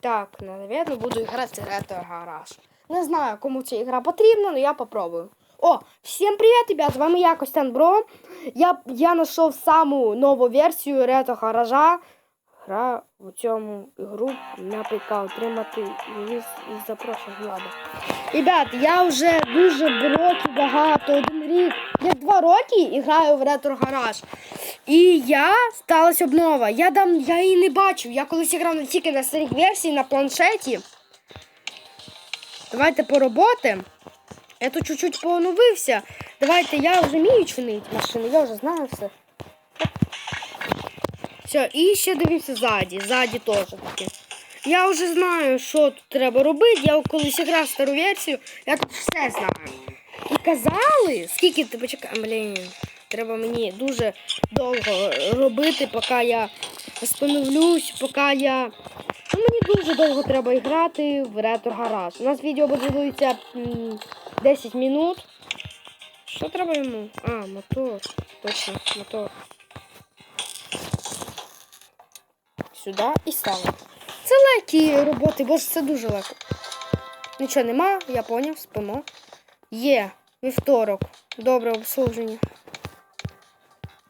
Так, наверное, буду грати ретро гараж. Не знаю, кому ця ігра потрібна, але я попробую. О, всім привіт, ребят! З вами я, Костян Бро. Я, я знайшов саму нову версію ретро гаража. Гра в цьому ігру наприклад отримати ліс із запрошень влади. Ребят, я вже дуже років багато, один рік, як два роки і граю в ретро гараж. І я сталася обнова. Я дам, я її не бачив. Я колись грав тільки на старій версії, на планшеті. Давайте пороботи. Я тут чуть-чуть пооновився. Давайте я вже вмію чинити машину, я вже знаю все. Все, і ще дивився ззаді. Ззаді теж таки. Я вже знаю, що тут треба робити. Я колись грав стару версію, я тут все знаю. І казали, скільки ти почекай, блін, треба мені дуже довго робити, поки я встановлюсь, поки я. Ну, мені дуже довго треба грати в ретро гараж. У нас відео буде 10 минут. Що треба йому? А, мотор. Точно, мотор. Сюди і ставимо. Це легкі роботи, бо це дуже легко. Нічого нема, я поняв, спимо. Є, вівторок. Добре обслуження.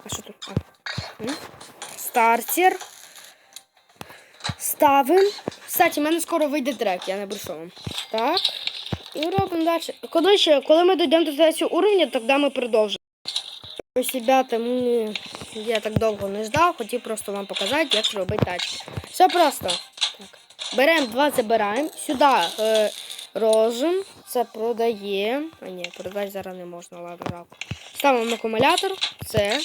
А що тут? Стартер. Ставим. Кстати, в мене скоро вийде трек, я не брешу вам. Так. І робимо далі. Коротше, коли ми дійдемо до третього уровня, тоді ми продовжимо. Ось, ребята, ми... я так довго не ждав, хотів просто вам показати, як робити тачки. Все просто. Так. Беремо два, забираємо. Сюди е, розум. Це продаємо. А ні, продати зараз не можна, ладно, жалко. Ставимо акумулятор. Це.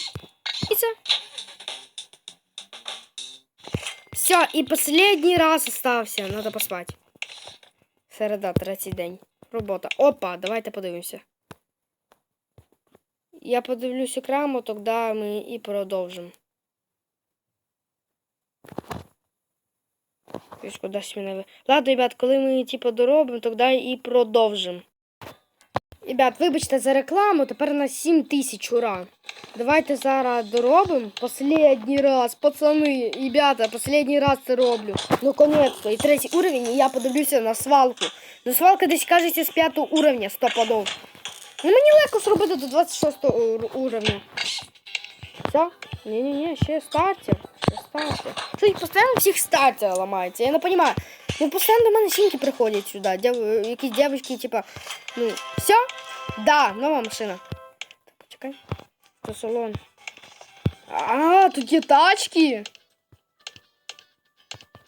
І це. Все, і останній раз остався. Надо поспати. Середа, третій день. Робота. Опа, давайте подивимося. Я подивлюсь окремо, тоді ми і продовжимо. Ладно, ребят, коли ми типу доробимо, тоді і продовжимо. Ребят, вибачте за рекламу, тепер на 7 тисяч, ура. Давайте зараз доробимо. Последній раз, пацани, ребята, последній раз це роблю. Ну, конець, і третій уровень, і я подивлюся на свалку. Ну, свалка десь кажеться з п'ятого уровня, стопудов. Ну, мені легко зробити до 26 ур- уровня. Все? Ні-ні-ні, ще стартер. Ще стартер. Що їх постійно всіх стартер ламається, я не розумію. Ну, постійно до мене сіньки приходять сюди. Дев... Якісь дівчатки, типа, ну, все? Да, нова машина. Почекай. Це салон. А, тут є тачки.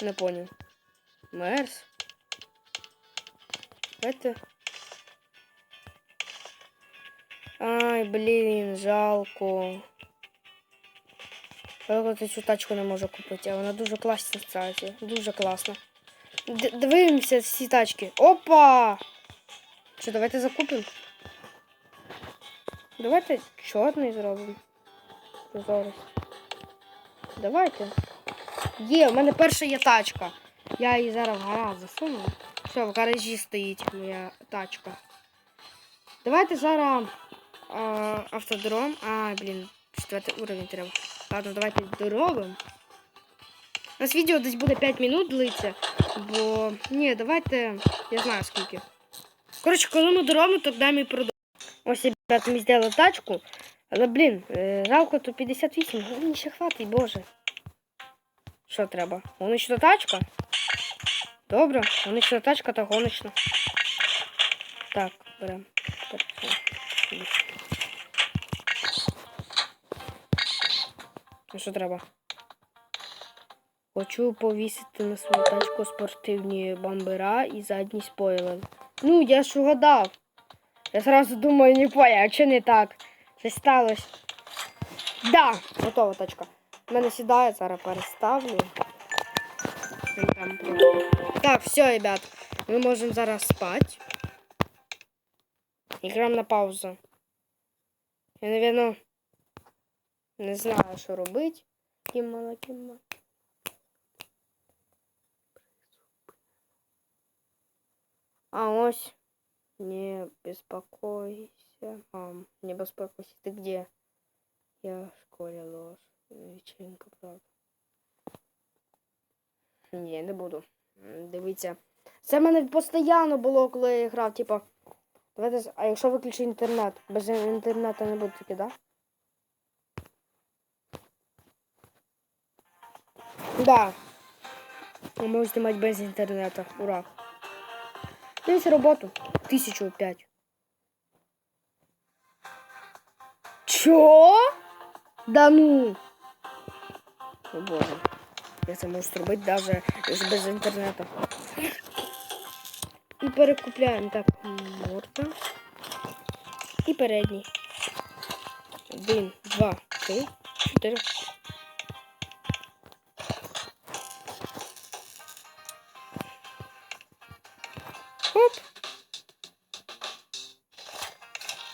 Не понял. Мерс. Это. Ай, блін, жалко. Я цю тачку не можу купити, а вона дуже класна, кстати. Дуже класна. Дивимося всі тачки. Опа! Що, давайте закупимо? Давайте чорний зробимо. Зараз. Давайте. Є, у мене перша є тачка. Я її зараз в гараж засуну. Все, в гаражі стоїть моя тачка. Давайте зараз а, автодром. А, блін, четвертий уровень треба. Ладно, давайте доробимо. У нас відео десь буде 5 минут длиться, бо. Ні, давайте. Я знаю скільки. Коротше, коли ми доробимо, тоді ми продовжимо. Ось, ребята, ми зробили тачку. Але, блін, е, жалко, то 58. Ну, Мені ще хватить, боже. Що треба? Гоночна тачка? Добре, гоночна тачка та гоночна. Так, беремо. А що треба? Хочу повісити на свою тачку спортивні бамбера і задній спойлер. Ну, я ж угадав. Я сразу думаю, не понял, а що не так? Щось сталося. Да, готова тачка. У мене сідає, зараз переставлю. Так, все, ребят. Ми можемо зараз спати. Іграємо на паузу. Я, наверное, не знаю, що робити. Кіммала, кіммала. А ось. Не беспокойся. Мам, не беспокойся. Ты где? Я в школе ложь. Вечеринка, правда. Не, не буду. Дивіться. Це в мене постійно було, коли я грав, типу. Давайте, а якщо виключити інтернет? Без інтернету не буде таки, да? Да. Я можу знімати без інтернету. Ура. Дивіться роботу. Тисячу п'ять. Чо? Да ну. О боже. Я це можу зробити навіть без інтернету. І перекупляємо так морда. І передній. Один, два, три, чотири.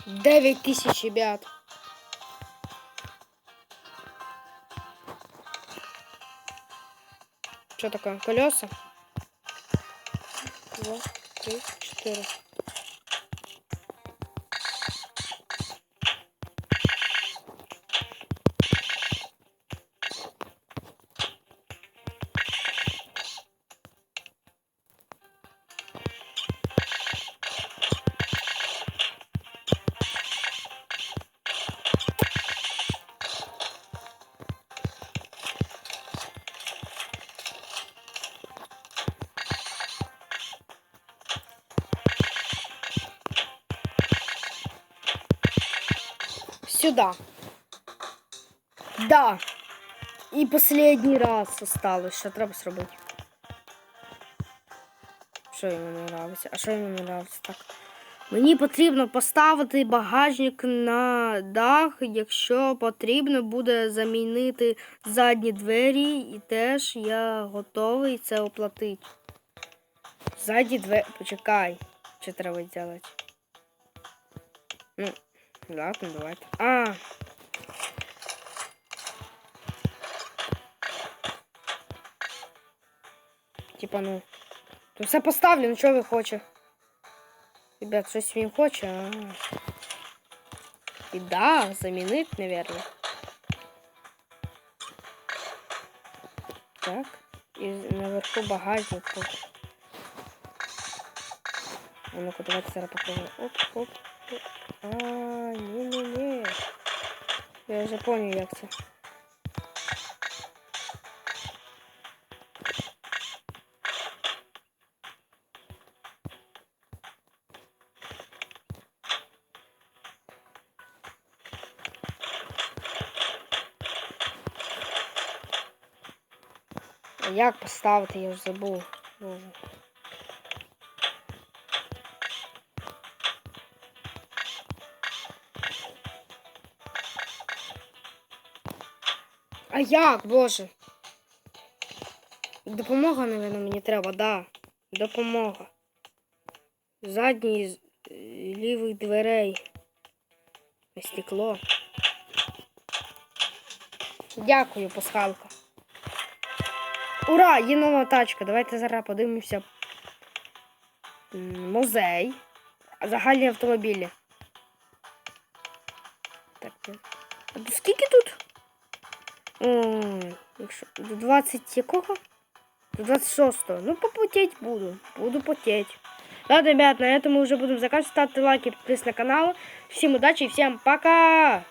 9 тысяч, ребят. Что такое? Колеса? Два, три, четыре. Сюда. Да. І последний раз осталось. Що треба зробити? Що йому не нравиться? А що йому не нравиться? Так. Мені потрібно поставити багажник на дах, якщо потрібно буде замінити задні двері, і теж я готовий це оплатити. Задні двері. Почекай. Що треба зробити? Ну, ладно, давайте. А. Типа, ну. Тут все поставлено, що ви хочете? Ребят, щось він хоче, а. І да, замінить, наверное. Так. І наверху багажник тут. А ну-ка, давайте зараз попробуємо. Оп, оп, оп. А, ні-ні-ні. Я вже понял, як це. А як поставити, я вже забув. Боже. А як, боже? Допомога, наверное, мені треба, да. Допомога. Задній е, лівих дверей. Стекло. Дякую, пасхалка. Ура! Є нова тачка. Давайте зараз подивимося. Музей. Загальні автомобілі. Так. скільки тут? Якщо до 20 якого? До 26-го. Ну, попотеть буду. Буду потеть. Ладно, ребят, на этом мы уже будем заканчивать. Ставьте лайки, подписывайтесь на канал. Всем удачи и всем пока!